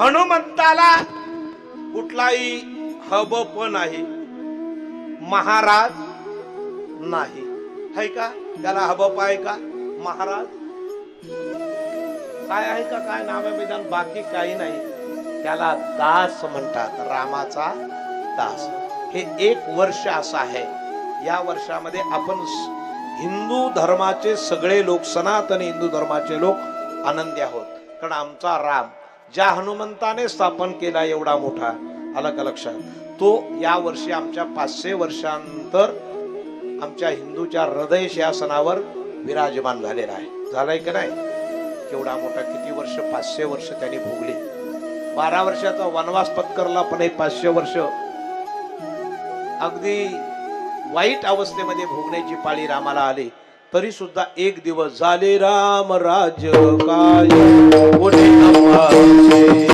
हनुमंताला कुठलाही हब नाही महाराज नाही. है का? त्याला हबप आहे का? महाराज? काय आहे का? काय नाव आहे बाकी काही नाही. त्याला दास म्हणतात. रामाचा दास. हे एक वर्ष असं आहे. या वर्षामध्ये आपण हिंदू धर्माचे सगळे लोक सनातन हिंदू धर्माचे लोक आनंदी आहोत. कारण आमचा राम ज्या हनुमंताने स्थापन केला एवढा मोठा आलं का लक्षात तो या वर्षी आमच्या पाचशे वर्षांतर आमच्या हिंदूच्या हृदय शासनावर विराजमान झालेला आहे. झालाय का नाही? केवढा मोठा किती वर्ष? पाचशे वर्ष त्यांनी भोगली. बारा वर्षाचा वनवास पत्करला पण हे पाचशे वर्ष. अगदी वाईट अवस्थेमध्ये भोगण्याची पाळी रामाला आली. तरी सुद्धा एक दिवस झाले राम राज काय?